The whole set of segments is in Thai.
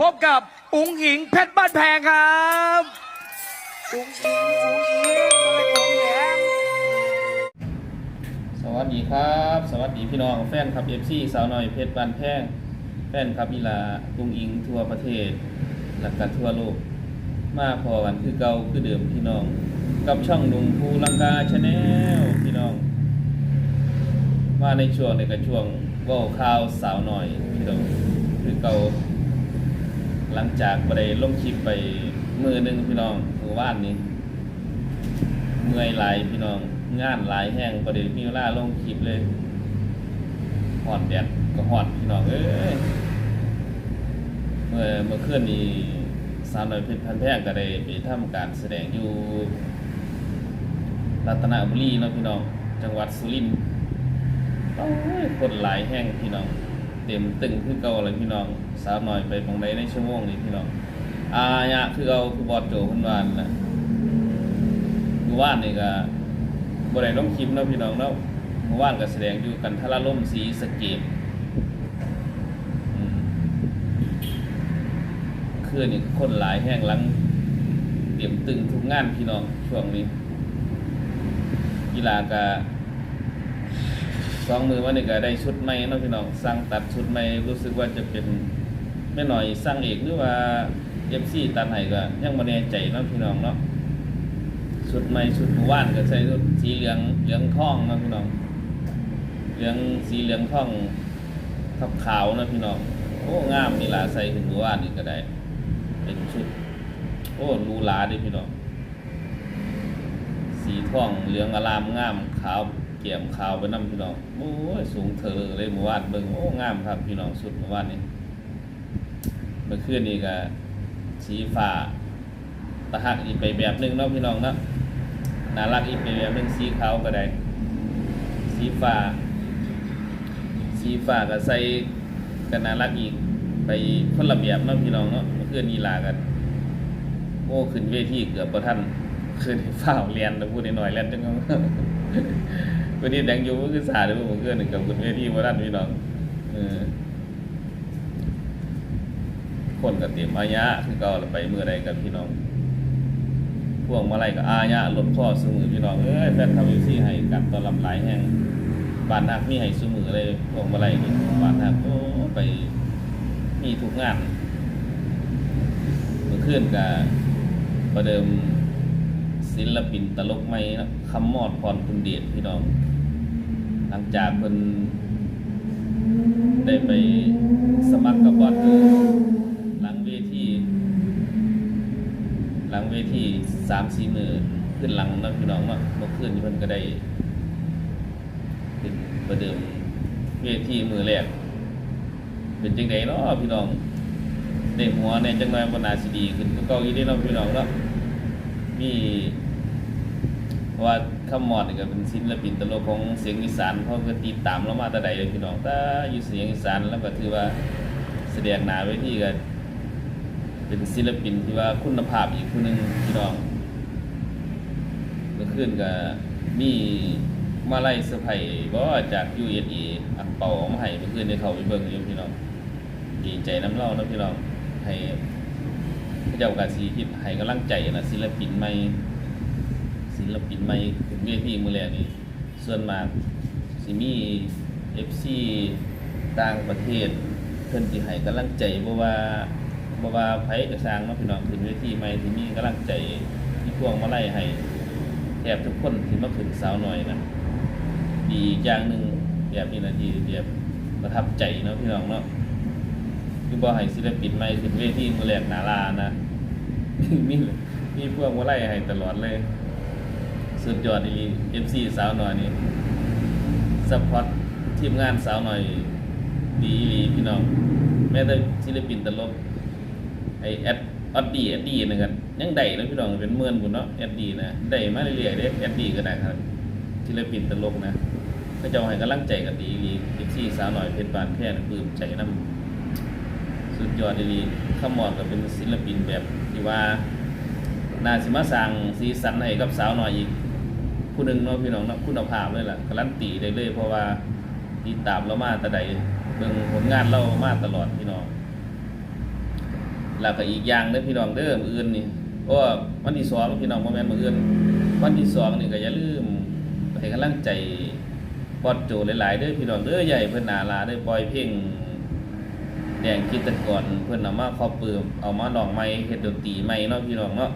พบกับอุ๋งอิงเพชรบ้านแพงครับอุ้งอิงอุ้งอิงเลยอุ้งแหลมสวัสดีครับ สวัสดีพี่น้องแฟนคลับเอฟซีสาวน้อยเพชรบ้านแพงแฟนคลับอีลากุ้งอิงทั่วประเทศและก็ทั่วโลก มาพอกันคือเก่าคือเดิมพี่น้อง กับช่องหนุ่มภูลังกาชาแนลพี่น้อง มาในช่วงในกระช่วงว่าข่าวสาวหน่อยพี่น้องคือเก่า หลังจากไปได้ลงคลิปไปมือหนึ่งพี่น้องมือว่านนี้เมื่อยหลายพี่น้องงานหลายแห้งประเดี๋ยวมีเวลาลงคลิปเลยหอนแดดก็หอนพี่น้องเอ้ยเมื่อเมื่อคืนนี้สาวน้อยเพชรพันแพงก็ได้ไปทำการแสดงอยู่รัตนบุรีเนาะพี่น้อง จังหวัดสุรินทร์โอ้ยคนหลายแห้งพี่น้อง เต็มตึงคือเก่าเลยพี่น้อง สาวหน้อยไปตรงใดในชั่วโมงนี้พี่น้องอายะคือเอาคือบอดโจพิ่นวานั่นล่ะเมื่อวานนี่ก็บ่ได้ลงคลิปเนาะพี่น้องเนาะเมื่อวานก็แสดงอยู่กันทราล่มสีสเกตคือนี่คนหลายแห้งหลังเตรียมตึงทุกงานพี่น้องช่วงนี้กีฬาก็ สองมือวันนี้ก็ได้ชุดใหม่เนาะพี่น้องสั่งตัดชุดใหม่รู้สึกว่าจะเป็นไม่หน่อยสั่งเอกหรือว่า FC ตัดให้ก็ยังบ่แน่ใจเนาะพี่น้องเนาะชุดใหม่ชุดหมู่านก็ใส่ชุดสีเหลืองเหลืองทองนะพี่น้อง เหลืองสีเหลืองทองทับขาวนะพี่น้องโอ้งามมีหลาใส่ถึงหมู่านนี่ก็ได้ เป็นชุด โอ้รูหราดิพี่น้องสีทองเหลืองอลามงามขาว เกี่ยมขาวไปนํพี่น้องโอ้ยสูงเธอเลยหมู่บ้านเบิ่งโอ้งามครับพี่น้องสุดหมู่บ้านนี้เมื่อคืนนี้ก็สีฟ้าตะหักอีกไปแบบหนึ่งเนาะพี่น้องเนาะน่ารักอีกไปแบบหนึ่งสีขาวก็ได้ สีฟ้า สีฟ้าก็ใส่กันน่ารักอีกไปคนละแบบเนาะพี่น้องเนาะเมื่อคืนนี้ลากันโอ้ขึ้นเวทีเกือบประทันขึ้นฝ้าเรียนแต่พูดหน่อยๆเรียนจังง วันนี้แดงอยู่ก็คือสาดเลยเมื่อนกับขึ้นเวทีประทันพี่น้องคนกับเตรียมอายะคือก็ไปเมื่อใดกันพี่น้อง พวงมาลัยกับอายะหลดข้อสมือพี่น้องเอ้ยแฟนคลับยูซี่ให้กันตอนลำหลายแห่งบานหักมีให้สมือเลยพวงมาลัยนี่บานหักโอ้ไปมีทุกงานเมื่อคืนกับประเดิมศิลปินตลกใหม่นะคำมอดพรคุณเดชพี่น้อง หลังจากเพิ่นได้ไปสมัครกับบอสเดอหลังเวทีหลังเวทีสามสี่หมือขึ้นหลังนาะพี่น้องเนาเมื่อคืนเพิ่นก็ได้เป็นประเดิมเวทีมือแรกเป็นจังไดเนาะพี่น้องได้หัวในจังไรบรรณาสิดีขึ้นก็เก่าอีเด้เนาะพี่น้องเนาะมี ราะว่าคำมอดนี่ก็เป็นศิลปินตลกของเสียงอีสานเขาก็ติดตามเรามาแต่ใดเลยพี่น้องแต่อยู่เสียงอีสานแล้วก็ถือว่าแสดงหนาเวทีก็เป็นศิลปินที่ว่าคุณภาพอีกคนหนึ่งพี่น้องเมื่อคืนก็มีมาไล่เซอร์ไพรส์บ่จาก USA อังเปาเอามาให้เมื่อคืนได้เขาไปเบิ่งอยู่พี่น้องดีใจน้ำเล่านะพี่น้องให้พระเจ้ากาสีทิพให้กำลังใจนะศิลปินใหม่ ลปินใหม่ถึงเวทีมือแรกนี่ส่วนมากสิมี FC ต่างประเทศ เพิ่นสิให้กำลังใจบ่ว่าบว่าไผกระสร้างเนาะพี่น้องขึ้นเวทีใหม่ที่มีกำลังใจที่พวงมาไล่ให้แทบทุกคนที่มาขึ้นสาวหน่อยนะดีอีกอย่างหนึ่งแบบนี้นะที่แบบประทับใจเนาะพี่น้องเนาะคือบ่ให้ศิลปินใหม่ขึ้นเวทีมือแรกหนาลานะ มีมีพวงมาไล่ให้ตลอดเลย สุดยอดอีเอฟซีสาวหน่อยนี่ซัพพอร์ตทีมงานสาวหน่อยดีอีลีพี่น้อง แม้แต่ศิลปินตลกไอแอดออดดีแอดดีนะครับยังได้แล้วพี่น้องเป็นหมื่นบุญเนาะแอดดีนะได้มาเรื่อยๆเด้แอดดีก็ได้ครับศิลปินตลกนะก็จะให้กำลังใจกันดีดีเอีซี่สาวหน่อยเพชรบานแค่นปลื้มใจน้ำสุดยอดดีขมอดก็เป็นศิลปินแบบที่ว่าน่าสิมาสร้างสีสันให้กับสาวหน่อยอีก ผู้หนึ่งเนาะพี่น้องเนาะคุณภาพเลยล่ะการันตีได้เลย เพราะว่าติดตามเรามาแต่ใดเบิ่งผลงานเรามาตลอดพี่น้องแล้วก็อีกอย่างเด้อพี่น้องเด้อมืออื่นนี่เพราะว่าวันที่สองพี่น้องบ่แม่นมื้ออื่น วันที่สองนี่ก็อย่าลืมให้กำลังใจบอดโจหลายๆเด้อพี่น้องเด้อใหญ่เพิ่อนหนาลาได้ปล่อยเพลงแดงกิตกรเพิ่อนเอามาครอบปิมเอามาลองใหม่เฮ็ดดนตรีใหม่เนาะพี่น้องเนาะ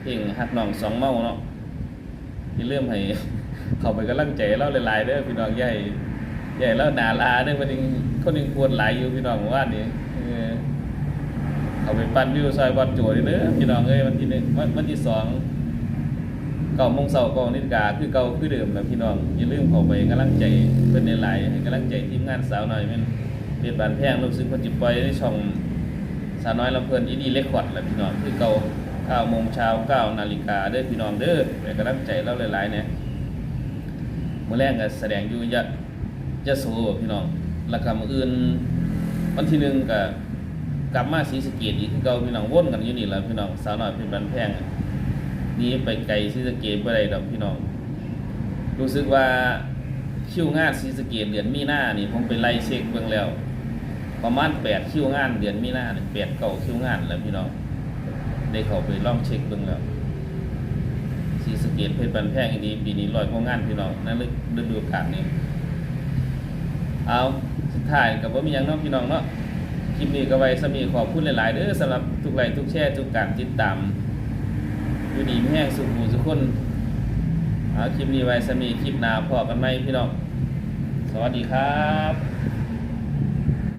เพลงฮักน้องสองเมาเนาะ อย่าลืมให้เข้าไปกำลังใจเราหลายๆเด้อพี่น้องใหญ่ใหญ่แล้วหนาลาเด้อคนนึงคนนึงควรหลายอยู่พี่น้องว่านี่เอาไปปั้นวิวซอยวัดโจยเด้อพี่น้องเอ้ยวันที่หนึ่งวันที่สองเก้ามงเช้าเก้านาฬิกาคือเก่าคือเดิมนะพี่น้องอย่าลืมเข้าไปกำลังใจเพิ่นในไลน์ให้กำลังใจทีมงานสาวน้อยม่นเพจบานแพงรู้สึกเพิ่นสิปล่อยในช่องสาวน้อยลำเพิ่นอีดีเรคคอร์ดแหละพี่น้องคือเก่า เก้าโมงเช้าเก้านาฬิกาเด้อพี่น้องเด้อให้กำลังใจเราหลายๆเนี่ยมื้อแรกก็แสดงอยู่ยะยะโสพี่น้องแล้วก็มื้ออื่น วันที่หนึ่งก็กลับมาศรีสเกดอีกเก่าพี่น้องว่นกันอยู่นี่แหละพี่น้องสาวหน้อยเป็นบันแพงนี่ไปไกลศรีสเกดบ่ได้ดอกพี่น้อง รู้สึกว่าคิวงานศรีสเกดเดือนมีหน้านี่ผมไปไล่เช็คเบิ่งแล้ว ประมาณ8คิวงานเดือนมีหน้าเนี่ย8 9คิวงานแล้วพี่น้อง ได้เข้าไปล่องเช็คเบิ่งแล้วศรีสเกดเพชรบันแพงอีกดีปีนี้ร้อยกว่างานพี่น้องนั่นฤดูกาลนี้เอาสุดท้ายกับว่ามีหยังเนาะพี่น้องเนาะคลิปนี้ก็ไว้สมีขอบคุณหลายๆเด้อสำหรับทุกไลค์ทุกแชร์ทุกการติดตามอยู่ดีมีแห้งสุขหูสุขคนเอาคลิปนี้ไว้สมีคลิปหน้าพอกันไหมพี่น้อง สวัสดีครับ